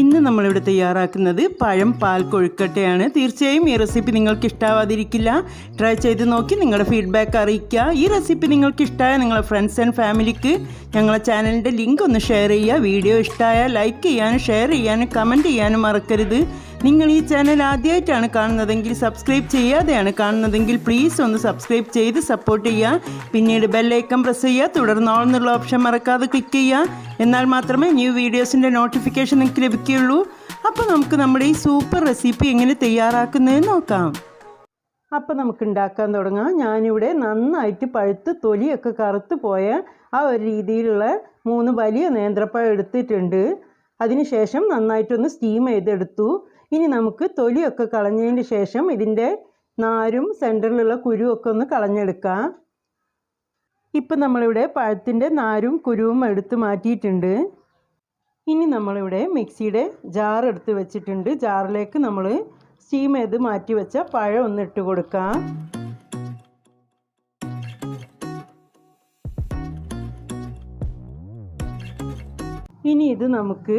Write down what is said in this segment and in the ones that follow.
ഇന്ന് നമ്മളിവിടെ തയ്യാറാക്കുന്നത് പഴം പാൽ കൊഴുക്കട്ടയാണ്. തീർച്ചയായും ഈ റെസിപ്പി നിങ്ങൾക്ക് ഇഷ്ടാവാതിരിക്കില്ല ട്രൈ ചെയ്ത് നോക്കി നിങ്ങളുടെ ഫീഡ്ബാക്ക് അറിയിക്കുക. ഈ റെസിപ്പി നിങ്ങൾക്ക് ഇഷ്ടമായ നിങ്ങളുടെ ഫ്രണ്ട്സ് ആൻഡ് ഫാമിലിക്ക് ഞങ്ങളെ ചാനലിന്റെ ലിങ്ക് ഒന്ന് ഷെയർ ചെയ്യുക. വീഡിയോ ഇഷ്ടമായ ലൈക്ക് ചെയ്യാനും ഷെയർ ചെയ്യാനും കമന്റ് ചെയ്യാനും മറക്കരുത്. നിങ്ങൾ ഈ ചാനൽ ആദ്യമായിട്ടാണ് കാണുന്നതെങ്കിൽ സബ്സ്ക്രൈബ് ചെയ്യാതെയാണ് കാണുന്നതെങ്കിൽ പ്ലീസ് ഒന്ന് സബ്സ്ക്രൈബ് ചെയ്ത് സപ്പോർട്ട് ചെയ്യുക. പിന്നീട് ബെല്ലൈക്കൺ പ്രസ് ചെയ്യുക. തുടർന്ന് എന്നുള്ള ഓപ്ഷൻ മറക്കാതെ ക്ലിക്ക് ചെയ്യുക. എന്നാൽ മാത്രമേ ന്യൂ വീഡിയോസിന്റെ നോട്ടിഫിക്കേഷൻ നിങ്ങൾക്ക് ലഭിക്കുകയുള്ളൂ. അപ്പോൾ നമുക്ക് നമ്മുടെ ഈ സൂപ്പർ റെസിപ്പി എങ്ങനെ തയ്യാറാക്കുന്നതെന്ന് നോക്കാം. അപ്പോൾ നമുക്ക് ഉണ്ടാക്കാൻ തുടങ്ങാം. ഞാനിവിടെ നന്നായിട്ട് പഴുത്ത് തൊലിയൊക്കെ കറുത്ത് പോയ ആ ഒരു രീതിയിലുള്ള മൂന്ന് വലിയ നേന്ത്രപ്പഴം എടുത്തിട്ടുണ്ട്. അതിനുശേഷം നന്നായിട്ടൊന്ന് സ്റ്റീം ചെയ്തെടുത്തു. ഇനി നമുക്ക് തൊലിയൊക്കെ കളഞ്ഞതിന് ശേഷം ഇതിന്റെ നാരും സെന്ററിലുള്ള കുരുവൊക്കെ ഒന്ന് കളഞ്ഞെടുക്കാം. ഇപ്പം നമ്മളിവിടെ പഴത്തിന്റെ നാരും കുരുവും എടുത്ത് മാറ്റിയിട്ടുണ്ട്. ഇനി നമ്മളിവിടെ മിക്സിയുടെ ജാർ എടുത്ത് വെച്ചിട്ടുണ്ട്. ജാറിലേക്ക് നമ്മൾ സ്റ്റീം ചെയ്ത് മാറ്റി വെച്ച പഴം ഒന്ന് ഇട്ട് കൊടുക്കാം. ഇനി ഇത് നമുക്ക്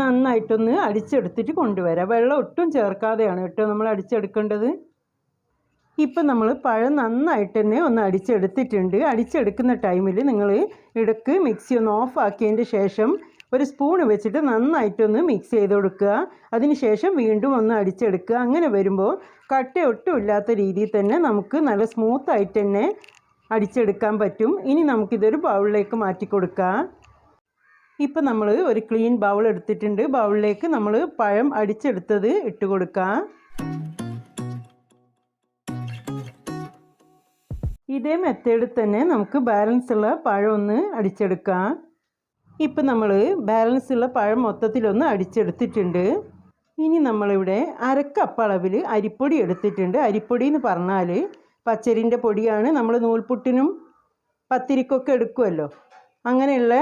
നന്നായിട്ടൊന്ന് അടിച്ചെടുത്തിട്ട് കൊണ്ടുവരാം. വെള്ളം ഒട്ടും ചേർക്കാതെയാണ് കേട്ടോ നമ്മൾ അടിച്ചെടുക്കേണ്ടത്. ഇപ്പം നമ്മൾ പഴം നന്നായിട്ട് തന്നെ ഒന്ന് അടിച്ചെടുത്തിട്ടുണ്ട്. അടിച്ചെടുക്കുന്ന ടൈമിൽ നിങ്ങൾ ഇടയ്ക്ക് മിക്സി ഒന്ന് ഓഫ് ആക്കിയതിന്റെ ശേഷം ഒരു സ്പൂൺ വെച്ചിട്ട് നന്നായിട്ടൊന്ന് മിക്സ് ചെയ്ത് കൊടുക്കുക. അതിനുശേഷം വീണ്ടും ഒന്ന് അടിച്ചെടുക്കുക. അങ്ങനെ വരുമ്പോൾ കട്ട ഒട്ടും ഇല്ലാത്ത രീതിയിൽ തന്നെ നമുക്ക് നല്ല സ്മൂത്തായിട്ട് തന്നെ അടിച്ചെടുക്കാൻ പറ്റും. ഇനി നമുക്കിതൊരു ബൗളിലേക്ക് മാറ്റി കൊടുക്കാം. ഇപ്പം നമ്മൾ ഒരു ക്ലീൻ ബൗൾ എടുത്തിട്ടുണ്ട്. ബൗളിലേക്ക് നമ്മൾ പഴം അടിച്ചെടുത്തത് ഇട്ട് കൊടുക്കാം. ഇതേ മെത്തേഡിൽ തന്നെ നമുക്ക് ബാലൻസ് ഉള്ള പഴം ഒന്ന് അടിച്ചെടുക്കാം. ഇപ്പം നമ്മൾ ബാലൻസ് ഉള്ള പഴം മൊത്തത്തിലൊന്ന് അടിച്ചെടുത്തിട്ടുണ്ട്. ഇനി നമ്മളിവിടെ അരക്കപ്പ് അളവിൽ അരിപ്പൊടി എടുത്തിട്ടുണ്ട്. അരിപ്പൊടി എന്ന് പറഞ്ഞാൽ പച്ചരിന്റെ പൊടിയാണ്. നമ്മൾ നൂൽപുട്ടിനും പത്തിരിക്കൊക്കെ എടുക്കുമല്ലോ അങ്ങനെയുള്ള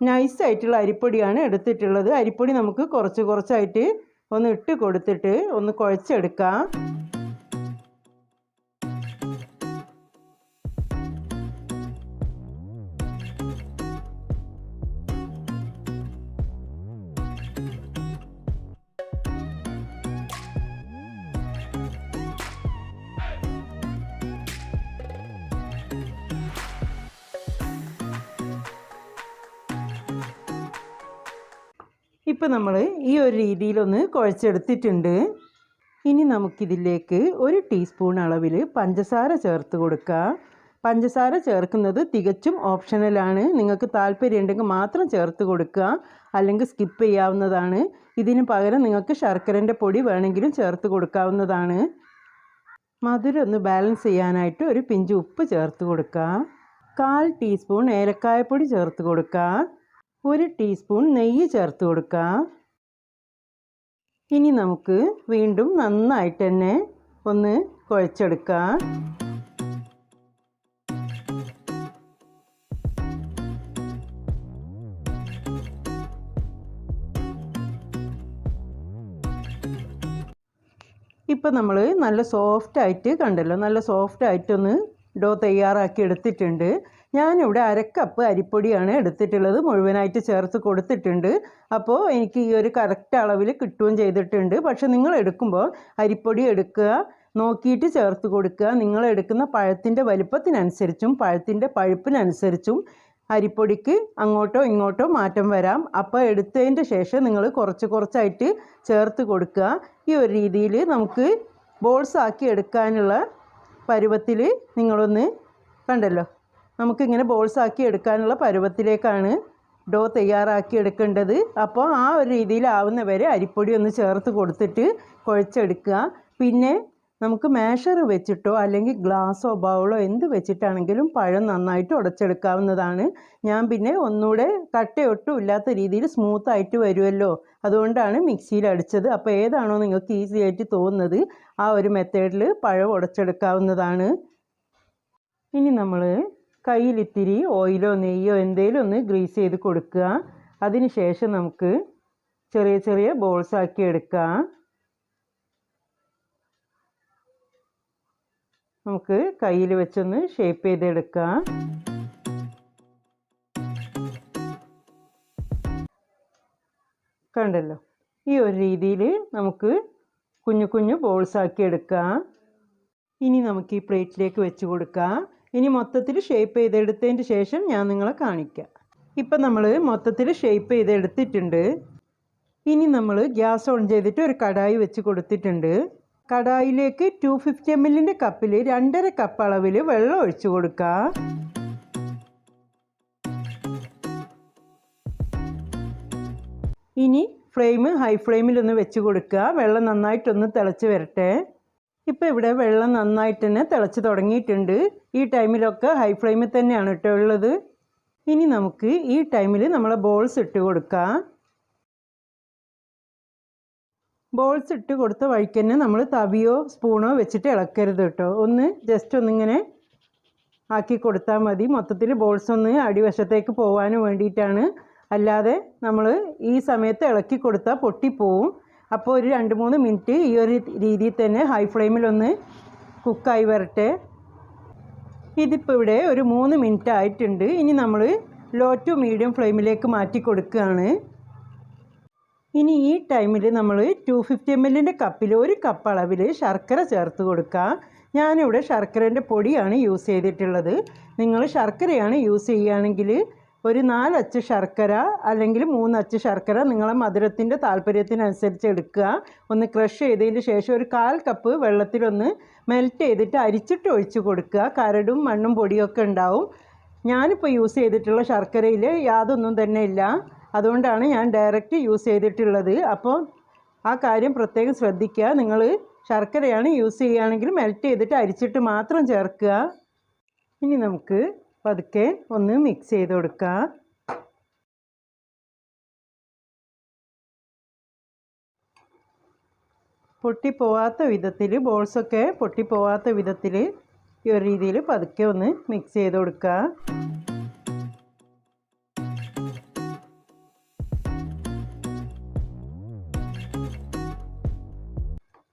നൈസായിട്ടുള്ള അരിപ്പൊടിയാണ് എടുത്തിട്ടുള്ളത്. അരിപ്പൊടി നമുക്ക് കുറച്ച് കുറച്ചായിട്ട് ഒന്ന് ഇട്ട് കൊടുത്തിട്ട് ഒന്ന് കുഴച്ചെടുക്കാം. ഇപ്പം നമ്മൾ ഈ ഒരു രീതിയിലൊന്ന് കുഴച്ചെടുത്തിട്ടുണ്ട്. ഇനി നമുക്കിതിലേക്ക് ഒരു ടീസ്പൂൺ അളവിൽ പഞ്ചസാര ചേർത്ത് കൊടുക്കുക പഞ്ചസാര ചേർക്കുന്നത് തികച്ചും ഓപ്ഷണലാണ് നിങ്ങൾക്ക് താല്പര്യമുണ്ടെങ്കിൽ മാത്രം ചേർത്ത് കൊടുക്കുക. അല്ലെങ്കിൽ സ്കിപ്പ് ചെയ്യാവുന്നതാണ്. ഇതിന് പകരം നിങ്ങൾക്ക് ശർക്കരന്റെ പൊടി വേണമെങ്കിലും ചേർത്ത് കൊടുക്കാവുന്നതാണ്. മധുരം ഒന്ന് ബാലൻസ് ചെയ്യാനായിട്ട് ഒരു പിഞ്ച് ഉപ്പ് ചേർത്ത് കൊടുക്കുക കാൽ ടീസ്പൂൺ ഏലക്കായപ്പൊടി ചേർത്ത് കൊടുക്കുക ഒരു ടീസ്പൂൺ നെയ്യ് ചേർത്ത് കൊടുക്കാം. ഇനി നമുക്ക് വീണ്ടും നന്നായിട്ട് തന്നെ ഒന്ന് കുഴച്ചെടുക്കാം. ഇപ്പം നമ്മൾ നല്ല സോഫ്റ്റ് ആയിട്ട് കണ്ടല്ലോ നല്ല സോഫ്റ്റ് ആയിട്ടൊന്ന് ഡോ തയ്യാറാക്കി എടുത്തിട്ടുണ്ട്. ഞാനിവിടെ അരക്കപ്പ് അരിപ്പൊടിയാണ് എടുത്തിട്ടുള്ളത്. മുഴുവനായിട്ട് ചേർത്ത് കൊടുത്തിട്ടുണ്ട്. അപ്പോൾ എനിക്ക് ഈ ഒരു കറക്റ്റ് അളവിൽ കിട്ടുകയും ചെയ്തിട്ടുണ്ട്. പക്ഷേ നിങ്ങൾ എടുക്കുമ്പോൾ അരിപ്പൊടി എടുക്കുക നോക്കിയിട്ട് ചേർത്ത് കൊടുക്കുക. നിങ്ങൾ എടുക്കുന്ന പഴത്തിന്റെ വലുപ്പത്തിനനുസരിച്ചും പഴത്തിന്റെ പഴുപ്പിനനുസരിച്ചും അരിപ്പൊടിക്ക് അങ്ങോട്ടോ ഇങ്ങോട്ടോ മാറ്റം വരാം. അപ്പോൾ എടുത്തതിന്റെ ശേഷം നിങ്ങൾ കുറച്ച് കുറച്ചായിട്ട് ചേർത്ത് കൊടുക്കുക. ഈ ഒരു രീതിയിൽ നമുക്ക് ബോൾസ് ആക്കി എടുക്കാനുള്ള പരുവത്തിൽ നിങ്ങളൊന്ന് കണ്ടല്ലോ. നമുക്കിങ്ങനെ ബോൾസ് ആക്കി എടുക്കാനുള്ള പരുവത്തിലേക്കാണ് ഡോ തയ്യാറാക്കി എടുക്കേണ്ടത്. അപ്പോൾ ആ ഒരു രീതിയിലാവുന്ന വരെ അരിപ്പൊടി ഒന്ന് ചേർത്ത് കൊടുത്തിട്ട് കുഴച്ചെടുക്കുക. പിന്നെ നമുക്ക് മേഷർ വെച്ചിട്ടോ അല്ലെങ്കിൽ ഗ്ലാസ്സോ ബൗളോ എന്ത് വെച്ചിട്ടാണെങ്കിലും പഴം നന്നായിട്ട് ഉടച്ചെടുക്കാവുന്നതാണ്. ഞാൻ പിന്നെ ഒന്നുകൂടെ കട്ടയൊട്ടും ഇല്ലാത്ത രീതിയിൽ സ്മൂത്തായിട്ട് വരുമല്ലോ അതുകൊണ്ടാണ് മിക്സിയിൽ അടിച്ചത്. അപ്പോൾ ഏതാണോ നിങ്ങൾക്ക് ഈസി ആയിട്ട് തോന്നുന്നത് ആ ഒരു മെത്തേഡിൽ പഴം ഉടച്ചെടുക്കാവുന്നതാണ്. ഇനി നമ്മൾ കയ്യിൽ ഇത്തിരി ഓയിലോ നെയ്യോ എന്തെങ്കിലും ഒന്ന് ഗ്രീസ് ചെയ്ത് കൊടുക്കുക. അതിന് ശേഷം നമുക്ക് ചെറിയ ചെറിയ ബോൾസ് ആക്കി എടുക്കാം. നമുക്ക് കയ്യിൽ വെച്ചൊന്ന് ഷേപ്പ് ചെയ്തെടുക്കാം. കണ്ടല്ലോ? ഈ ഒരു രീതിയിൽ നമുക്ക് കുഞ്ഞു കുഞ്ഞു ബോൾസ് ആക്കി എടുക്കാം. ഇനി നമുക്ക് ഈ പ്ലേറ്റിലേക്ക് വെച്ച് കൊടുക്കാം. ഇനി മൊത്തത്തിൽ ഷേപ്പ് ചെയ്തെടുത്തതിന് ശേഷം ഞാൻ നിങ്ങളെ കാണിക്കാം. ഇപ്പം നമ്മൾ മൊത്തത്തിൽ ഷേപ്പ് ചെയ്തെടുത്തിട്ടുണ്ട്. ഇനി നമ്മൾ ഗ്യാസ് ഓൺ ചെയ്തിട്ട് ഒരു കടായി വെച്ച് കൊടുത്തിട്ടുണ്ട്. കടായിലേക്ക് ടു ഫിഫ്റ്റി എം എല്ലിന്റെ കപ്പിൽ രണ്ടര കപ്പ് അളവിൽ വെള്ളം ഒഴിച്ച് കൊടുക്കുക ഇനി ഫ്ലെയിം ഹൈ ഫ്ലെയിമിലൊന്ന് വെച്ച് കൊടുക്കുക വെള്ളം നന്നായിട്ടൊന്ന് തിളച്ച് വരട്ടെ. ഇപ്പോൾ ഇവിടെ വെള്ളം നന്നായിട്ട് തന്നെ തിളച്ച് തുടങ്ങിയിട്ടുണ്ട്. ഈ ടൈമിലൊക്കെ ഹൈ ഫ്ലെയിമിൽ തന്നെയാണ് കേട്ടോ ഉള്ളത്. ഇനി നമുക്ക് ഈ ടൈമിൽ നമ്മളെ ബോൾസ് ഇട്ട് കൊടുക്കാം. ബോൾസ് ഇട്ട് കൊടുത്ത വഴിക്ക് തന്നെ നമ്മൾ തവിയോ സ്പൂണോ വെച്ചിട്ട് ഇളക്കരുത് കേട്ടോ. ഒന്ന് ജസ്റ്റ് ഒന്നിങ്ങനെ ആക്കി കൊടുത്താൽ മതി. മൊത്തത്തിൽ ബോൾസ് ഒന്ന് അടിവശത്തേക്ക് പോകാനും വേണ്ടിയിട്ടാണ്. അല്ലാതെ നമ്മൾ ഈ സമയത്ത് ഇളക്കി കൊടുത്താൽ പൊട്ടിപ്പോവും. അപ്പോൾ ഒരു രണ്ട് മൂന്ന് മിനിറ്റ് ഈ ഒരു രീതിയിൽ തന്നെ ഹൈ ഫ്ലെയിമിലൊന്ന് കുക്കായി വരട്ടെ. ഇതിപ്പോൾ ഇവിടെ ഒരു മൂന്ന് മിനിറ്റ് ആയിട്ടുണ്ട്. ഇനി നമ്മൾ ലോ ടു മീഡിയം ഫ്ലെയിമിലേക്ക് മാറ്റി കൊടുക്കുകയാണ്. ഇനി ഈ ടൈമിൽ നമ്മൾ ടു ഫിഫ്റ്റി എം എല്ലിന്റെ കപ്പിൽ ഒരു കപ്പ് അളവിൽ ശർക്കര ചേർത്ത് കൊടുക്കുക ഞാനിവിടെ ശർക്കരേന്റെ പൊടിയാണ് യൂസ് ചെയ്തിട്ടുള്ളത്. നിങ്ങൾ ശർക്കരയാണ് യൂസ് ചെയ്യുകയാണെങ്കിൽ ഒരു നാലച്ച് ശർക്കര അല്ലെങ്കിൽ മൂന്നച്ച് ശർക്കര നിങ്ങളെ മധുരത്തിന്റെ താല്പര്യത്തിനനുസരിച്ച് എടുക്കുക. ഒന്ന് ക്രഷ് ചെയ്തതിന് ശേഷം ഒരു കാൽ കപ്പ് വെള്ളത്തിലൊന്ന് മെൽറ്റ് ചെയ്തിട്ട് അരിച്ചിട്ട് ഒഴിച്ച് കൊടുക്കുക. കരടും മണ്ണും പൊടിയൊക്കെ ഉണ്ടാവും. ഞാനിപ്പോൾ യൂസ് ചെയ്തിട്ടുള്ള ശർക്കരയിൽ യാതൊന്നും തന്നെ ഇല്ല. അതുകൊണ്ടാണ് ഞാൻ ഡയറക്റ്റ് യൂസ് ചെയ്തിട്ടുള്ളത്. അപ്പോൾ ആ കാര്യം പ്രത്യേകം ശ്രദ്ധിക്കുക. നിങ്ങൾ ശർക്കരയാണ് യൂസ് ചെയ്യുകയാണെങ്കിൽ മെൽറ്റ് ചെയ്തിട്ട് അരിച്ചിട്ട് മാത്രം ചേർക്കുക. ഇനി നമുക്ക് പതുക്കെ ഒന്ന് മിക്സ് ചെയ്ത് പൊട്ടി പൊട്ടിപ്പോവാത്ത വിധത്തിൽ ബോൾസൊക്കെ പൊട്ടിപ്പോവാത്ത വിധത്തിൽ ഈ ഒരു രീതിയിൽ പതുക്കെ ഒന്ന് മിക്സ് ചെയ്ത് കൊടുക്കുക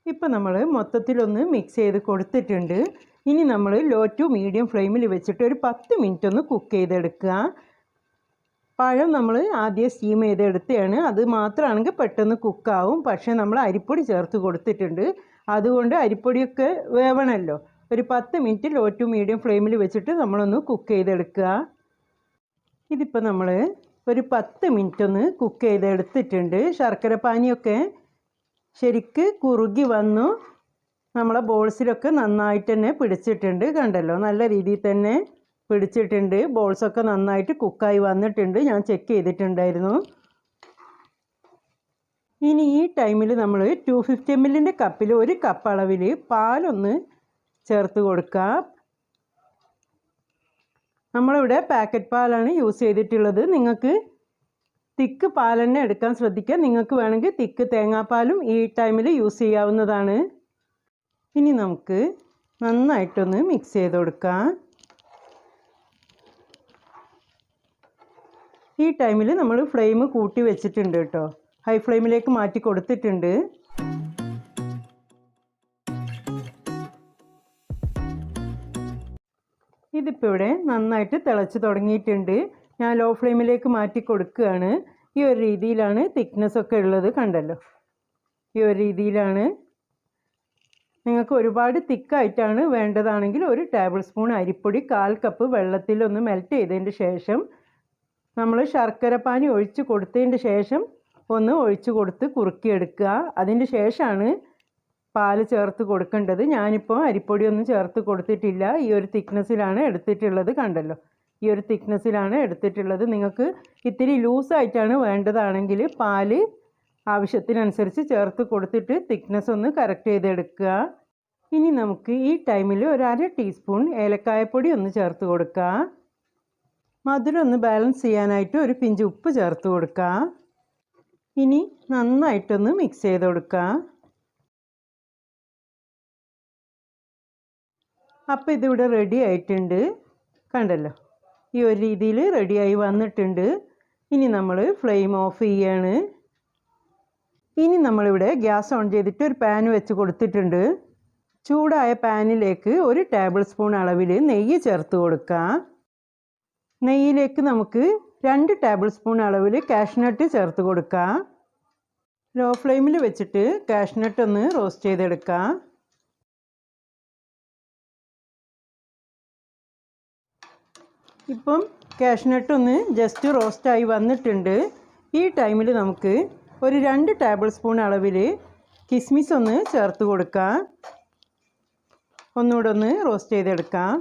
ഇപ്പം നമ്മൾ മൊത്തത്തിലൊന്ന് മിക്സ് ചെയ്ത് കൊടുത്തിട്ടുണ്ട്. ഇനി നമ്മൾ ലോ ടു മീഡിയം ഫ്ലെയിമിൽ വെച്ചിട്ട് ഒരു പത്ത് മിനിറ്റ് ഒന്ന് കുക്ക് ചെയ്തെടുക്കുക. പഴം നമ്മൾ ആദ്യം സ്റ്റീം ചെയ്തെടുത്തതാണ്. അത് മാത്രമാണെങ്കിൽ പെട്ടെന്ന് കുക്കാവും പക്ഷേ നമ്മൾ അരിപ്പൊടി ചേർത്ത് കൊടുത്തിട്ടുണ്ട്. അതുകൊണ്ട് അരിപ്പൊടിയൊക്കെ വേവണമല്ലോ. ഒരു പത്ത് മിനിറ്റ് ലോ ടു മീഡിയം ഫ്ലെയിമിൽ വെച്ചിട്ട് നമ്മളൊന്ന് കുക്ക് ചെയ്തെടുക്കുക. ഇതിപ്പോൾ നമ്മൾ ഒരു പത്ത് മിനിറ്റ് ഒന്ന് കുക്ക് ചെയ്തെടുത്തിട്ടുണ്ട്. ശർക്കര പാനിയൊക്കെ ശരിക്ക് കുറുകി വന്നു. നമ്മളെ ബോൾസിലൊക്കെ നന്നായിട്ട് തന്നെ പിടിച്ചിട്ടുണ്ട് കണ്ടല്ലോ? നല്ല രീതിയിൽ തന്നെ പിടിച്ചിട്ടുണ്ട്. ബോൾസൊക്കെ നന്നായിട്ട് കുക്കായി വന്നിട്ടുണ്ട്. ഞാൻ ചെക്ക് ചെയ്തിട്ടുണ്ടായിരുന്നു. ഇനി ഈ ടൈമിൽ നമ്മൾ ടു ഫിഫ്റ്റി എം എല്ലിന്റെ കപ്പിൽ ഒരു കപ്പ് അളവിൽ പാലൊന്ന് ചേർത്ത് കൊടുക്കാം. നമ്മളിവിടെ പാക്കറ്റ് പാലാണ് യൂസ് ചെയ്തിട്ടുള്ളത്. നിങ്ങൾക്ക് തിക്ക് പാൽ തന്നെ എടുക്കാൻ ശ്രദ്ധിക്കുക നിങ്ങൾക്ക് വേണമെങ്കിൽ തിക്ക് തേങ്ങാപ്പാലും ഈ ടൈമിൽ യൂസ് ചെയ്യാവുന്നതാണ്. ഇനി നമുക്ക് നന്നായിട്ടൊന്ന് മിക്സ് ചെയ്ത് കൊടുക്കാം. ഈ ടൈമിൽ നമ്മൾ ഫ്ലെയിം കൂട്ടി വെച്ചിട്ടുണ്ട് കേട്ടോ. ഹൈ ഫ്ലെയിമിലേക്ക് മാറ്റി കൊടുത്തിട്ടുണ്ട്. ഇതിപ്പോൾ ഇവിടെ നന്നായിട്ട് തിളച്ച് തുടങ്ങിയിട്ടുണ്ട്. ഞാൻ ലോ ഫ്ലെയിമിലേക്ക് മാറ്റി കൊടുക്കുകയാണ്. ഈ ഒരു രീതിയിലാണ് തിക്നെസ് ഒക്കെ ഉള്ളത് കണ്ടല്ലോ. ഈ ഒരു രീതിയിലാണ് നിങ്ങൾക്ക് ഒരുപാട് തിക്കായിട്ടാണ് വേണ്ടതാണെങ്കിൽ ഒരു ടേബിൾ സ്പൂൺ അരിപ്പൊടി കാൽ കപ്പ് വെള്ളത്തിൽ ഒന്ന് മെൽറ്റ് ചെയ്തതിന് ശേഷം നമ്മൾ ശർക്കര പാനി ഒഴിച്ച് കൊടുത്തതിന് ശേഷം ഒന്ന് ഒഴിച്ച് കൊടുത്ത് കുറുക്കിയെടുക്കുക. അതിന് ശേഷമാണ് പാൽ ചേർത്ത് കൊടുക്കേണ്ടത്. ഞാനിപ്പോൾ അരിപ്പൊടി ഒന്നും ചേർത്ത് കൊടുത്തിട്ടില്ല. ഈ ഒരു തിക്നെസ്സിലാണ് എടുത്തിട്ടുള്ളത് കണ്ടല്ലോ. ഈ ഒരു തിക്നെസ്സിലാണ് എടുത്തിട്ടുള്ളത്. നിങ്ങൾക്ക് ഇത്തിരി ലൂസായിട്ടാണ് വേണ്ടതാണെങ്കിൽ പാൽ ആവശ്യത്തിനനുസരിച്ച് ചേർത്ത് കൊടുത്തിട്ട് തിക്നെസ് ഒന്ന് കറക്റ്റ് ചെയ്തെടുക്കുക. ഇനി നമുക്ക് ഈ ടൈമിൽ ഒരു അര ടീസ്പൂൺ ഏലക്കായപ്പൊടി ഒന്ന് ചേർത്ത് കൊടുക്കുക. മധുരം ഒന്ന് ബാലൻസ് ചെയ്യാനായിട്ട് ഒരു പിഞ്ച് ഉപ്പ് ചേർത്ത് കൊടുക്കുക. ഇനി നന്നായിട്ടൊന്ന് മിക്സ് ചെയ്ത് കൊടുക്കുക. അപ്പോൾ ഇതിവിടെ റെഡി ആയിട്ടുണ്ട്. കണ്ടല്ലോ? ഈ ഒരു രീതിയിൽ റെഡിയായി വന്നിട്ടുണ്ട്. ഇനി നമ്മൾ ഫ്ലെയിം ഓഫ് ചെയ്യാണ്. ഇനി നമ്മളിവിടെ ഗ്യാസ് ഓൺ ചെയ്തിട്ട് ഒരു പാൻ വെച്ച് കൊടുത്തിട്ടുണ്ട്. ചൂടായ പാനിലേക്ക് ഒരു ടേബിൾ സ്പൂൺ അളവിൽ നെയ്യ് ചേർത്ത് കൊടുക്കാം. നെയ്യിലേക്ക് നമുക്ക് രണ്ട് ടേബിൾ സ്പൂൺ അളവിൽ കാഷ്നട്ട് ചേർത്ത് കൊടുക്കാം. ലോ ഫ്ലെയിമിൽ വെച്ചിട്ട് കാഷ്നട്ട് ഒന്ന് റോസ്റ്റ് ചെയ്തെടുക്കാം. ഇപ്പം കാഷ്നട്ട് ഒന്ന് ജസ്റ്റ് റോസ്റ്റായി വന്നിട്ടുണ്ട്. ഈ ടൈമിൽ നമുക്ക് ഒരു രണ്ട് ടേബിൾ സ്പൂൺ അളവിൽ കിസ്മിസ് ഒന്ന് ചേർത്ത് കൊടുക്കാം. ഒന്നുകൂടെ ഒന്ന് റോസ്റ്റ് ചെയ്തെടുക്കാം.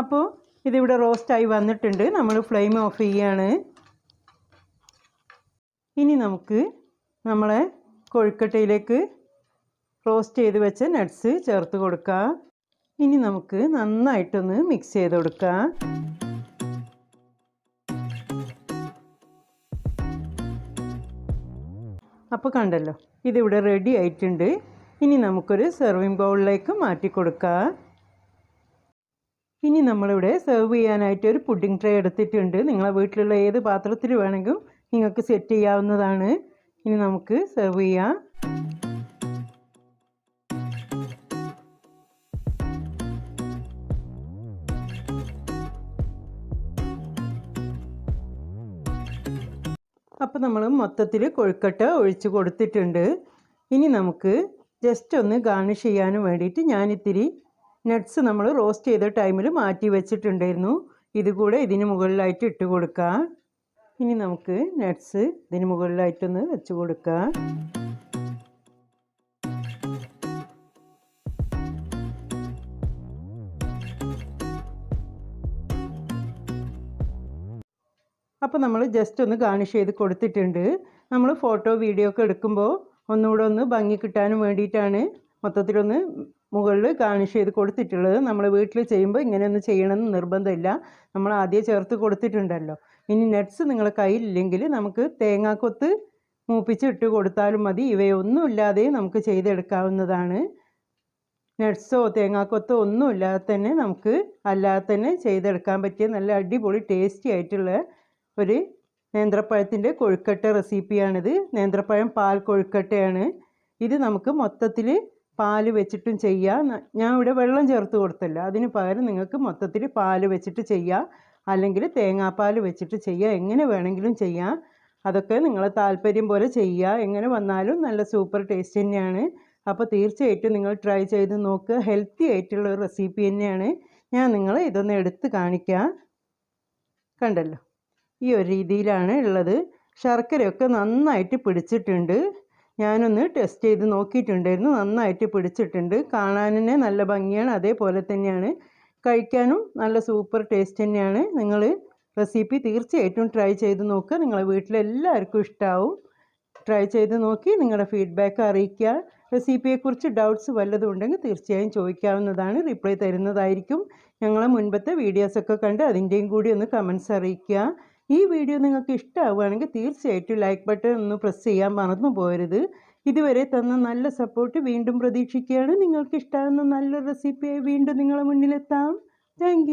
അപ്പോൾ ഇതിവിടെ റോസ്റ്റായി വന്നിട്ടുണ്ട്. നമ്മൾ ഫ്ലെയിം ഓഫ് ചെയ്യുകയാണ് ഇനി നമുക്ക് നമ്മളെ കൊഴുക്കട്ടയിലേക്ക് റോസ്റ്റ് ചെയ്ത് വെച്ച നട്ട്സ് ചേർത്ത് കൊടുക്കാം. ഇനി നമുക്ക് നന്നായിട്ടൊന്ന് മിക്സ് ചെയ്ത് കൊടുക്കാം. അപ്പോൾ കണ്ടല്ലോ ഇതിവിടെ റെഡി ആയിട്ടുണ്ട്. ഇനി നമുക്കൊരു സെർവിങ് ബൗളിലേക്ക് മാറ്റി കൊടുക്കാം. ഇനി നമ്മളിവിടെ സെർവ് ചെയ്യാനായിട്ട് ഒരു പുഡിംഗ് ട്രേ എടുത്തിട്ടുണ്ട്. നിങ്ങളെ വീട്ടിലുള്ള ഏത് പാത്രത്തിൽ വേണമെങ്കിലും നിങ്ങൾക്ക് സെറ്റ് ചെയ്യാവുന്നതാണ്. ഇനി നമുക്ക് സെർവ് ചെയ്യാം. അപ്പോൾ നമ്മൾ മൊത്തത്തിൽ കൊഴുക്കട്ട ഒഴിച്ച് കൊടുത്തിട്ടുണ്ട്. ഇനി നമുക്ക് ജസ്റ്റ് ഒന്ന് ഗാർണിഷ് ചെയ്യാനും വേണ്ടിയിട്ട് ഞാനിത്തിരി നട്ട്സ് നമ്മൾ റോസ്റ്റ് ചെയ്ത ടൈമിൽ മാറ്റി വെച്ചിട്ടുണ്ടായിരുന്നു. ഇതുകൂടെ ഇതിന് മുകളിലായിട്ട് ഇട്ട് കൊടുക്കാം. ഇനി നമുക്ക് നട്ട്സ് ഇതിന് മുകളിലായിട്ടൊന്ന് വെച്ച് കൊടുക്കാം. അപ്പോൾ നമ്മൾ ജസ്റ്റ് ഒന്ന് ഗാർണിഷ് ചെയ്ത് കൊടുത്തിട്ടുണ്ട്. നമ്മൾ ഫോട്ടോ വീഡിയോ ഒക്കെ എടുക്കുമ്പോൾ ഒന്നുകൂടെ ഒന്ന് ഭംഗി കിട്ടാനും വേണ്ടിയിട്ടാണ് മൊത്തത്തിലൊന്ന് മുകളിൽ ഗാർണിഷ് ചെയ്ത് കൊടുത്തിട്ടുള്ളത്. നമ്മൾ വീട്ടിൽ ചെയ്യുമ്പോൾ ഇങ്ങനെയൊന്നും ചെയ്യണമെന്ന് നിർബന്ധമില്ല. നമ്മൾ ആദ്യം ചേർത്ത് കൊടുത്തിട്ടുണ്ടല്ലോ. ഇനി നട്ട്സ് നിങ്ങളുടെ കയ്യിലില്ലെങ്കിൽ നമുക്ക് തേങ്ങാക്കൊത്ത് മൂപ്പിച്ച് ഇട്ട് കൊടുത്താലും മതി. ഇവയൊന്നും ഇല്ലാതെ നമുക്ക് ചെയ്തെടുക്കാവുന്നതാണ്. നട്ട്സോ തേങ്ങാക്കൊത്തോ ഒന്നും ഇല്ലാതെ തന്നെ നമുക്ക് അല്ലാതെ തന്നെ ചെയ്തെടുക്കാൻ പറ്റിയ നല്ല അടിപൊളി ടേസ്റ്റി ആയിട്ടുള്ള ഒരു നേന്ത്രപ്പഴത്തിന്റെ കൊഴുക്കട്ട റെസിപ്പിയാണിത്. നേന്ത്രപ്പഴം പാൽ കൊഴുക്കട്ടയാണ്. ഇത് നമുക്ക് മൊത്തത്തിൽ പാൽ വെച്ചിട്ടും ചെയ്യാം. ഞാൻ ഇവിടെ വെള്ളം ചേർത്ത് കൊടുത്തല്ല. അതിന് പകരം നിങ്ങൾക്ക് മൊത്തത്തിൽ പാൽ വെച്ചിട്ട് ചെയ്യാം. അല്ലെങ്കിൽ തേങ്ങാപ്പാൽ വെച്ചിട്ട് ചെയ്യാം. എങ്ങനെ വേണമെങ്കിലും ചെയ്യാം. അതൊക്കെ നിങ്ങളെ താല്പര്യം പോലെ ചെയ്യുക എങ്ങനെ വന്നാലും നല്ല സൂപ്പർ ടേസ്റ്റ് തന്നെയാണ്. അപ്പോൾ തീർച്ചയായിട്ടും നിങ്ങൾ ട്രൈ ചെയ്ത് നോക്കുക ഹെൽത്തി ആയിട്ടുള്ള ഒരു റെസിപ്പി തന്നെയാണ്. ഞാൻ നിങ്ങളെ ഇതൊന്ന് എടുത്ത് കാണിക്കാം. കണ്ടല്ലോ. ഈ ഒരു രീതിയിലാണ് ഉള്ളത്. ശർക്കരയൊക്കെ നന്നായിട്ട് പിടിച്ചിട്ടുണ്ട്. ഞാനൊന്ന് ടെസ്റ്റ് ചെയ്ത് നോക്കിയിട്ടുണ്ടായിരുന്നു. നന്നായിട്ട് പിടിച്ചിട്ടുണ്ട്. കാണാനെ നല്ല ഭംഗിയാണ്. അതേപോലെ തന്നെയാണ്. കഴിക്കാനും നല്ല സൂപ്പർ ടേസ്റ്റ് തന്നെയാണ്. നിങ്ങൾ റെസിപ്പി തീർച്ചയായിട്ടും ട്രൈ ചെയ്ത് നോക്കുക. നിങ്ങളെ വീട്ടിലെല്ലാവർക്കും ഇഷ്ടമാവും ട്രൈ ചെയ്ത് നോക്കി നിങ്ങളുടെ ഫീഡ്ബാക്ക് അറിയിക്കുക. റെസിപ്പിയെക്കുറിച്ച് ഡൗട്ട്സ് വല്ലതും ഉണ്ടെങ്കിൽ തീർച്ചയായും ചോദിക്കാവുന്നതാണ്. റിപ്ലൈ തരുന്നതായിരിക്കും. ഞങ്ങളെ മുൻപത്തെ വീഡിയോസൊക്കെ കണ്ട് അതിന്റെയും കൂടി ഒന്ന് കമൻസ് അറിയിക്കുക. ഈ വീഡിയോ നിങ്ങൾക്ക് ഇഷ്ടമാവുകയാണെങ്കിൽ തീർച്ചയായിട്ടും ലൈക്ക് ബട്ടൺ ഒന്ന് പ്രസ് ചെയ്യാൻ മറന്നു പോരുത് ഇതുവരെ തന്ന നല്ല സപ്പോർട്ട് വീണ്ടും പ്രതീക്ഷിക്കുകയാണ്. നിങ്ങൾക്ക് ഇഷ്ടമാകുന്ന നല്ലൊരു റെസിപ്പിയായി വീണ്ടും നിങ്ങളെ മുന്നിലെത്താം. താങ്ക്